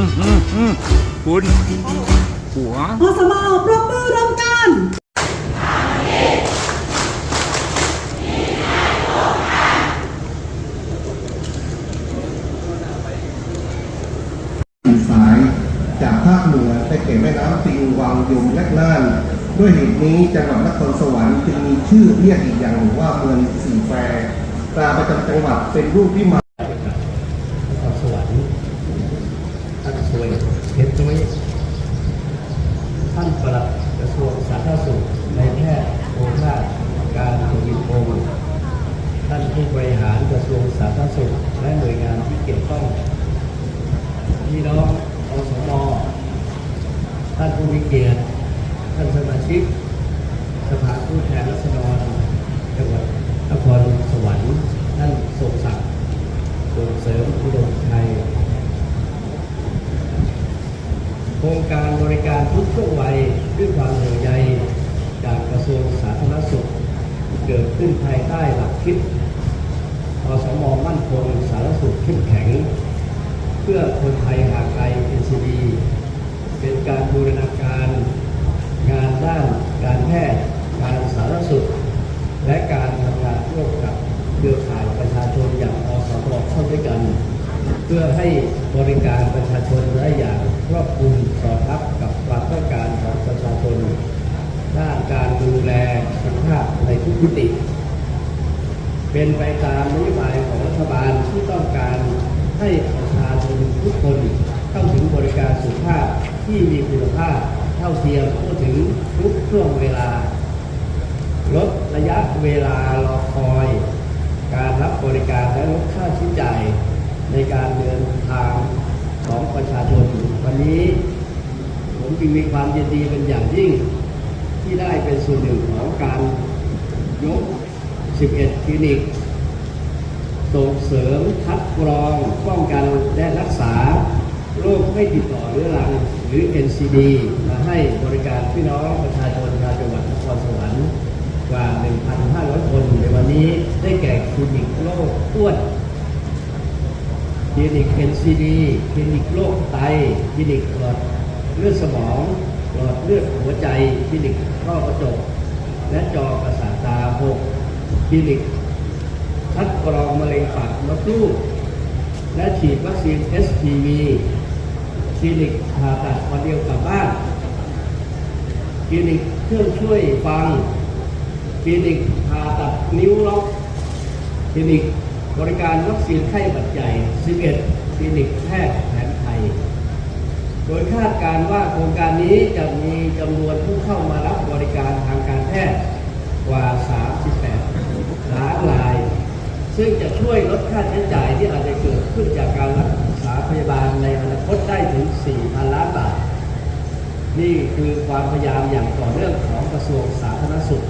อืมอืมอืมคุณหัวอสมปรบมือรวมกันอีสายจากภาคเหนือไปเก็บแม่น้ำปิงวังยมและน่าน ด้วยเหตุนี้จังหวัดนครสวรรค์จึงมีชื่อเรียกอีกอย่างหนึ่งว่าเมืองสีแควตราประจำจังหวัดเป็นรูปที่มา นครสวรรค์ท่านสวยเพชรตุ้ย ท่านปลัดกระทรวงสาธารณสุขในแพทย์โอภาสการกวินพงศ์ท่านผู้บริหารกระทรวงสาธารณสุข และหน่วยงานที่เกี่ยวข้องพี่น้องอสมท่านผู้มีเกียรติท่านสมาชิก สภาผู้แทนราษฎรจังหวัดนครสวรรค์ท่านทรงศักดิ์ ส่งเสริมอุดมชัย โครงการบริการทุกช่วงวัยด้วยความห่วงใยจากกระทรวงสาธารณสุข เกิดขึ้นภายใต้หลักคิดอสมมั่นคงสาธารณสุขเข้มแข็ง เพื่อคนไทยห่างไกล NCD เป็นการบูรณาการงานด้านการแพทย์ การสาธารณสุข และการทำงานร่วมกับเครือข่ายประชาชนอย่างอสมเข้าด้วยกัน เพื่อให้บริการประชาชนได้อย่างครอบคลุมสอดรับกับความต้องการของประชาชนด้านการดูแลสุขภาพในทุกมิติ เป็นไปตามนโยบายของรัฐบาลที่ต้องการให้ประชาชนทุกคนเข้าถึงบริการสุขภาพที่มีคุณภาพเท่าเทียมทั่วถึงทุกช่วงเวลา ลดระยะเวลารอคอย การรับบริการและลดค่าใช้จ่าย ในการเดินทางของประชาชน วันนี้ผมจึงมีความยินดีเป็นอย่างยิ่ง ที่ได้เป็นส่วนหนึ่งของการยก 11 คลินิก ส่งเสริมคัดกรองป้องกันและรักษาโรคไม่ติดต่อเรื้อรังหรือ NCD มาให้บริการพี่น้องประชาชนชาวจังหวัดนครสวรรค์กว่า 1,500 คนในวันนี้ได้แก่คลินิกโรคอ้วน คลินิก NCD คลินิกโรคไตคลินิกหลอดเลือดสมอง หลอดเลือดหัวใจคลินิกข้อกระจก และจอประสาทตา6คลินิกคัดกรองมะเร็งปากมดลูกและฉีดวัคซีน SPV คลินิกผ่าตัดวันเดียวกลับบ้านคลินิกเครื่องช่วยฟังคลินิกผ่าตัดนิ้วล็อกคลินิก บริการวัคซีนไข้หวัดใหญ่ 11 คลินิกแพทย์แผนไทย โดยคาดการณ์ว่าโครงการนี้จะมีจำนวนผู้เข้ามารับบริการทางการแพทย์กว่า 38 ล้านราย ซึ่งจะช่วยลดค่าใช้จ่ายที่อาจจะเกิดขึ้นจากการรักษาพยาบาลในอนาคตได้ถึง 4,000 ล้านบาท นี่คือความพยายามอย่างต่อเนื่องของกระทรวงสาธารณสุข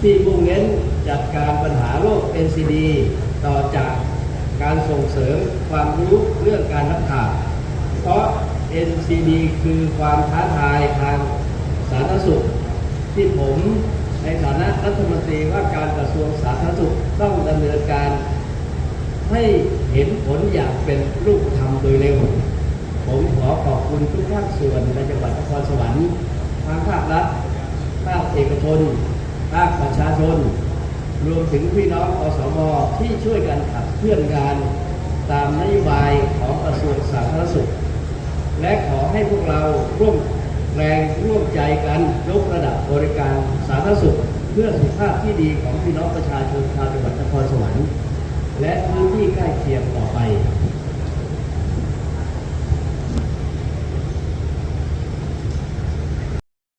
ที่มุ่งเน้นจัดการปัญหาโรค NCD ต่อจากการส่งเสริมความรู้เรื่องการรักษาเพราะ NCD คือความท้าทายทางสาธารณสุข ที่ผมในฐานะรัฐมนตรีว่าการกระทรวงสาธารณสุขต้องดำเนินการ ให้เห็นผลอย่างเป็นรูปธรรมโดยเร็ว ผมขอขอบคุณทุกภาคส่วนในจังหวัดนครสวรรค์ทั้งภาครัฐภาคเอกชน ภาคประชาชน รวมถึงพี่น้องอสมที่ช่วยกันขับเคลื่อนงานตามนโยบายของกระทรวงสาธารณสุข และขอให้พวกเราร่วมแรงร่วมใจกันยกระดับบริการสาธารณสุข เพื่อสุขภาพที่ดีของพี่น้องประชาชนชาวจังหวัดนครสวรรค์และพื้นที่ใกล้เคียงต่อไป